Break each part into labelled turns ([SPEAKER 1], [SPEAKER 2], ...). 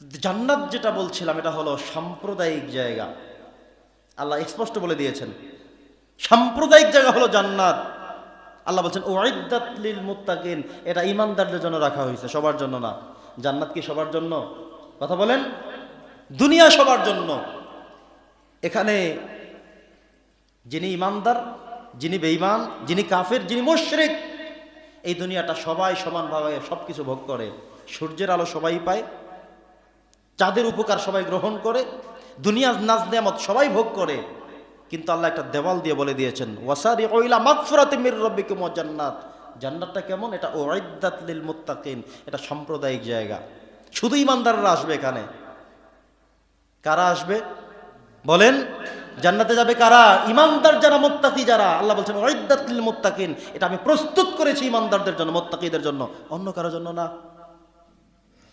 [SPEAKER 1] জান্নাত যেটা বলছিলাম, এটা হলো সাম্প্রদায়িক জায়গা। আল্লাহ স্পষ্ট বলে দিয়েছেন, সাম্প্রদায়িক জায়গা হলো জান্নাত। আল্লাহ বলছেন ওয়াইদাত লিল মুত্তাকিন এটা ইমানদারদের জন্য রাখা হয়েছে, সবার জন্য না। জান্নাত কি সবার জন্য? কথা বলেন। দুনিয়া সবার জন্য। এখানে যিনি ইমানদার যিনি বেঈমান, যিনি কাফের, যিনি মুশরিক, এই দুনিয়াটা সবাই সমানভাবে সব কিছু ভোগ করে। সূর্যের আলো সবাই পায় চাঁদের উপকার সবাই গ্রহণ করে, দুনিয়ার নাজ নেয়ামত সবাই ভোগ করে, কিন্তু আল্লাহ একটা দেওয়াল দিয়ে বলে দিয়েছেন ওয়াসারি ওইলা মাগফিরাতি মির রাব্বিকুম ওয়া জান্নাত। জান্নাতটা কেমন? এটা ওয়াইদাত লিল মুত্তাকিন, এটা সাম্প্রদায়িক জায়গা। শুধু ইমানদাররা আসবে এখানে। কারা আসবে? বলেন, জান্নাতে যাবে কারা? ইমানদার যারা, মোত্তাকি যারা। আল্লাহ বলছেন ওয়াইদাত লিল মুত্তাকিন। এটা আমি প্রস্তুত করেছি ইমানদারদের জন্য, মোত্তাকিদের জন্য। অন্য কারোর জন্য না।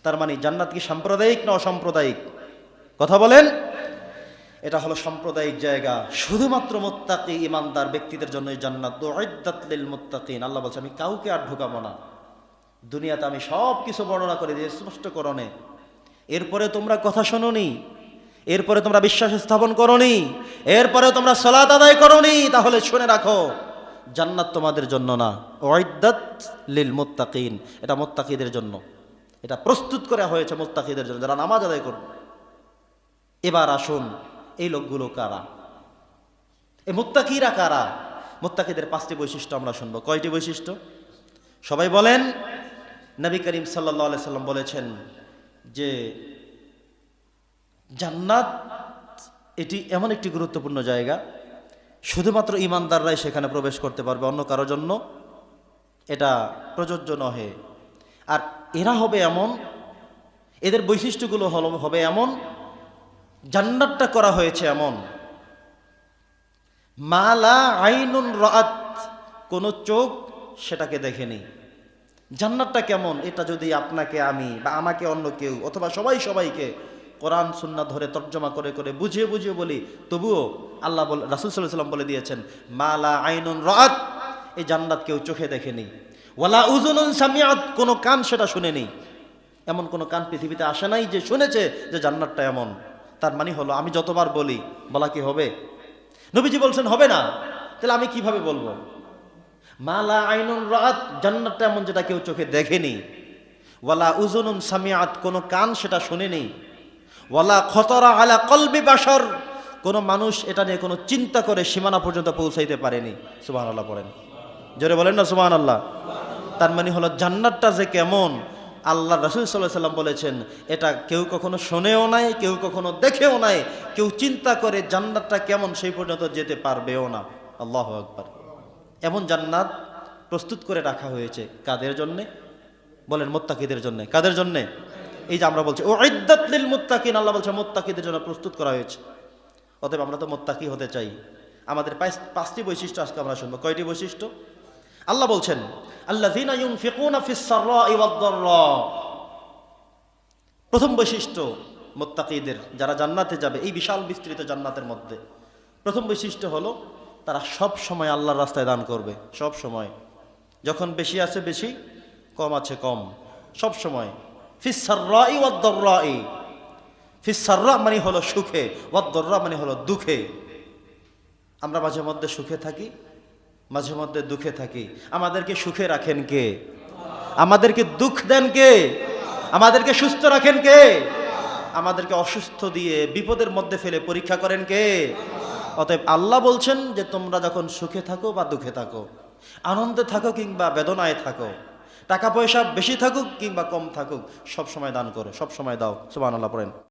[SPEAKER 1] তার মানে জান্নাত কি সাম্প্রদায়িক না অসাম্প্রদায়িক? কথা বলেন। এটা হলো সাম্প্রদায়িক জায়গা। শুধুমাত্র মোত্তাকি ইমানদার ব্যক্তিদের জন্য জান্নাত। মুত্তাকিন। আল্লাহ বলছে, আমি কাউকে আর ঢুকাবো না। দুনিয়াতে আমি সব কিছু বর্ণনা করে দিয়ে স্পষ্ট করণে। এরপরে তোমরা কথা শোনোনি। এরপরে তোমরা বিশ্বাস স্থাপন করনি। এরপরে তোমরা সলাত আদায় করনি। তাহলে শুনে রাখো, জান্নাত তোমাদের জন্য না। ওয়াইদ্দাত লিল মুত্তাকিন। এটা মোত্তাকিদের জন্য। এটা প্রস্তুত করা হয়েছে মুত্তাকিদের জন্য, যারা নামাজ আদায় করবে। এবার আসুন, এই লোকগুলো কারা? এই মুত্তাকিরা কারা? মুত্তাকিদের পাঁচটি বৈশিষ্ট্য আমরা শুনব। কয়টি বৈশিষ্ট্য? সবাই বলেন, নবী করিম আলাই সাল্লাম বলেছেন যে, জান্নাত এটি এমন একটি গুরুত্বপূর্ণ জায়গা, শুধুমাত্র ইমানদাররাই সেখানে প্রবেশ করতে পারবে অন্য কারোর জন্য। এটা প্রযোজ্য নহে। আর এরা হবে এমন, এদের বৈশিষ্ট্যগুলো হল, হবে এমন, জান্নাতটা করা হয়েছে এমন। মালা আইনুন রাত কোনো চোখ সেটাকে দেখেনি। জান্নাতটা কেমন? এটা যদি আপনাকে, আমি বা আমাকে অন্য কেউ অথবা সবাই সবাইকে কোরআন সুন্না ধরে তর্জমা করে করে বুঝিয়ে বুঝিয়ে বলি, তবুও আল্লাহ বল, রাসুল সাল্লাহ সাল্লাম বলে দিয়েছেন মালা আইনুন রাত এই জান্নাত কেউ চোখে দেখেনি। ওয়ালা উজুনুন সামিয়াত কোনো কান সেটা শুনেনি। এমন কোনো কান পৃথিবীতে আসে নাই যে শুনেছে যে জান্নাতটা এমন। তার মানে হলো, আমি যতবার বলি, বলা কি হবে? নবীজি বলছেন, হবে না। তাহলে আমি কীভাবে বলব? মালা আইনুন রাত জান্নাতটা এমন যেটা কেউ চোখে দেখেনি। ওয়ালা উজুনুন সামিয়াত কোনো কান সেটা শুনেনি। ওয়ালা খতরা আলা কলবি বাসর কোনো মানুষ এটা নিয়ে কোনো চিন্তা করে সীমানা পর্যন্ত পৌঁছাইতে পারেনি। সুবাহ আল্লাহ পড়েন। জোরে বলেন না সুবাহ আল্লাহ তার মানে হলো জান্নাতটা যে কেমন, আল্লাহ রসুল সাল্লাহ সাল্লাম বলেছেন, এটা কেউ কখনো শোনেও নাই, কেউ কখনো দেখেও নাই, কেউ চিন্তা করে জান্নাতটা কেমন সেই পর্যন্ত যেতে পারবেও না। আল্লাহ আকবার। এমন জান্নাত প্রস্তুত করে রাখা হয়েছে কাদের জন্যে? বলেন মোত্তাকিদের জন্য। কাদের জন্যে? এই যে আমরা বলছি ও লিল মুত্তাকিন, আল্লাহ বলছে মোত্তাকিদের জন্য প্রস্তুত করা হয়েছে। অতএব আমরা তো মোত্তাকি হতে চাই। আমাদের পাঁচটি বৈশিষ্ট্য আজকে আমরা শুনব। কয়টি বৈশিষ্ট্য? আল্লাহ বলছেন প্রথম বৈশিষ্ট্য মোত্তাকিদের, যারা জান্নাতে যাবে, এই বিশাল বিস্তৃত জান্নাতের মধ্যে। প্রথম বৈশিষ্ট্য হলো, তারা সব সময় আল্লাহর রাস্তায় দান করবে, সব সময়। যখন বেশি আছে বেশি, কম আছে কম। সব সময়। ফিসার্রাই ফিসার্রা মানে হলো সুখে ওয়াদ্দর্রা মানে হলো দুঃখে। আমরা মাঝে মধ্যে সুখে থাকি মাঝে মধ্যে দুঃখে থাকি। আমাদেরকে সুখে রাখেন কে? আমাদেরকে দুঃখ দেন কে? আমাদেরকে সুস্থ রাখেন কে? আমাদেরকে অসুস্থ দিয়ে বিপদের মধ্যে ফেলে পরীক্ষা করেন কে? অতএব আল্লাহ বলছেন যে, তোমরা যখন সুখে থাকো বা দুঃখে থাকো, আনন্দে থাকো কিংবা বেদনায় থাকো, টাকা পয়সা বেশি থাকুক কিংবা কম থাকুক, সব সময় দান করো, সব সময় দাও। সুবান আল্লাহ পড়েন।